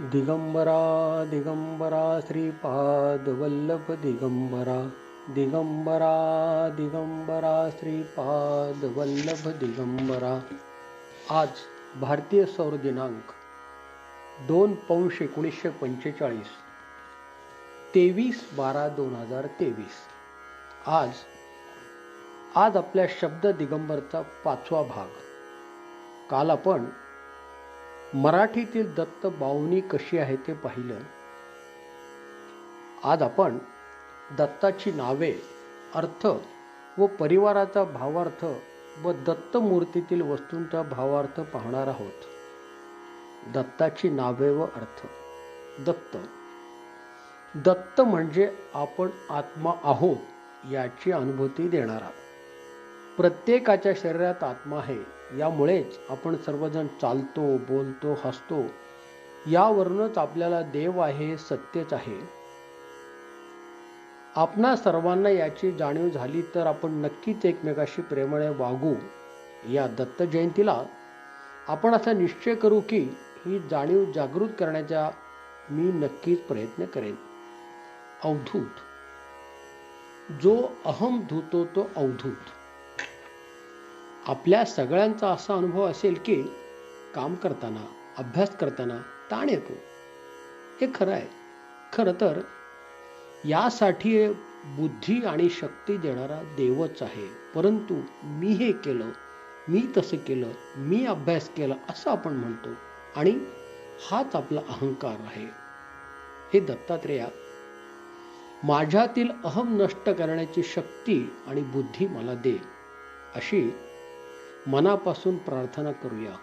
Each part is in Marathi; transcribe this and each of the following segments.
दिगंबरा दिगंबरा श्रीपाद वल्लभ दिगंबरा दिगंबरा दिगंबरा श्रीपाद वल्लभ दिगंबरा आज भारतीय सौर दिनांक दोन पौष एकोणीसशे पंचेचाळीस तेवीस बारा दोन हजार तेवीस. आज आज आपल्या शब्द दिगंबरचा पाचवा भाग. काल आपण मराठीतील दत्त बावनी कशी आहे ते पाहिलं. आज आपण दत्ताची नावे अर्थ व परिवाराचा भावार्थ व दत्त मूर्तीतील वस्तूंचा भावार्थ पाहणार आहोत. दत्ताची नावे व अर्थ. दत्त. दत्त म्हणजे आपण आत्मा आहोत याची अनुभूती देणारा. प्रत्येकाच्या शरीरात आत्मा आहे. यामुळेच आपण सर्वजण चालतो बोलतो हसतो. यावरूनच आपल्याला देव आहे सत्यच आहे. आपणा सर्वांना याची जाणीव झाली तर आपण नक्कीच एकमेकाशी प्रेमाने वागू. या दत्त जयंतीला आपण असा निश्चय करू की ही जाणीव जागृत करण्याचा मी नक्कीच प्रयत्न करेन. अवधूत. जो अहम धुतो तो अवधूत. आपल्या सगळ्यांचा असा अनुभव असेल की काम करताना अभ्यास करताना ताण येतो. हे खरं आहे. खरं तर यासाठी बुद्धी आणि शक्ती देणारा देवच आहे. परंतु मी हे केलं मी तसं केलं मी अभ्यास केला असं आपण म्हणतो. आणि हाच आपला अहंकार आहे. हे दत्तात्रेया माझ्यातील अहम नष्ट करण्याची शक्ती आणि बुद्धी मला दे अशी मनापासून प्रार्थना करूया.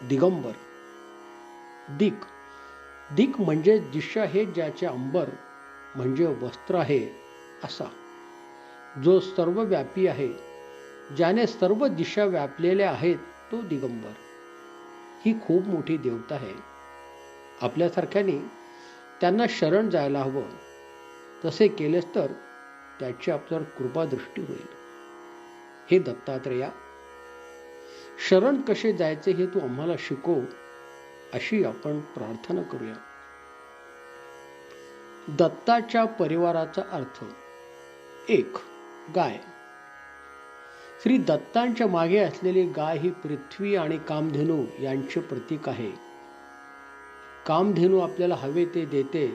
दिगंबर. दिक. दिक म्हणजे दिशा हे ज्याचे अंबर म्हणजे वस्त्र आहे असा. जो सर्वव्यापी आहे ज्याने सर्व दिशा व्यापलेल्या आहेत तो दिगंबर. ही खूप मोठी देवता आहे. आपल्यासारख्याने त्यांना शरण जायला हवं. तसे केलेस तर त्याची आपल्यावर कृपादृष्टी होईल. हे दत्तात्रेया शरण कसे जायचे हे तू आम्हाला शिकव अशी आपण प्रार्थना करूया. दत्ताच्या परिवाराचा अर्थ एक गाय. श्री दत्तांच्या मागे असलेली गाय ही पृथ्वी आणि कामधेनू यांचे प्रतीक आहे. कामधेनू आपल्याला हवे ते देते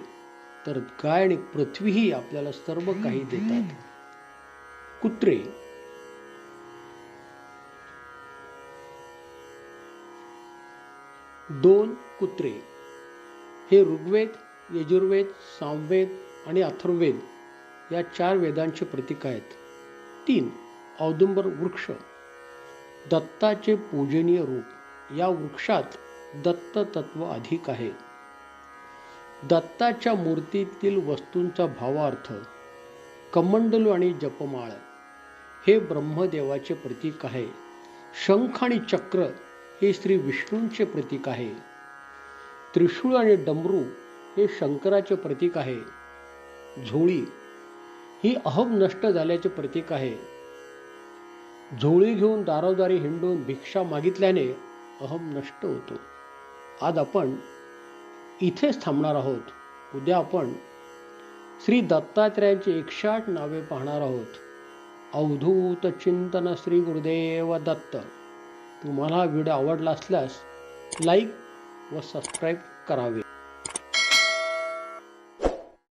तर गाय आणि पृथ्वीही आपल्याला सर्व काही देतात. कुत्रे दोन कुत्रे. हे ऋग्वेद यजुर्वेद सामवेद आणि अथर्ववेद या चार वेदांचे प्रतीक आहेत. तीन औदुंबर वृक्ष. दत्ताचे पूजनीय रूप. या वृक्षात दत्त तत्व अधिक आहे. दत्ताच्या मूर्तीतील वस्तूंचा भावार्थ कमंडलू आणि जपमाळ हे ब्रह्मदेवाचे प्रतीक आहे. शंख आणि चक्र हे श्री विष्णूंचे प्रतीक आहे. त्रिशूळ आणि डमरू हे शंकराचे प्रतीक आहे. झोळी ही अहम नष्ट झाल्याचे प्रतीक आहे. झोळी घेऊन दारोदारी हिंडून भिक्षा मागितल्याने अहम नष्ट होतो. आज आपण इथेच थांबणार आहोत. उद्या आपण श्री दत्तात्रयांची एकशे आठ नावे पाहणार आहोत. अवधूत चिंतन श्री गुरुदेव दत्त. तुम्हाला व्हिडिओ आवडला असल्यास लाईक व सबस्क्राईब करावे.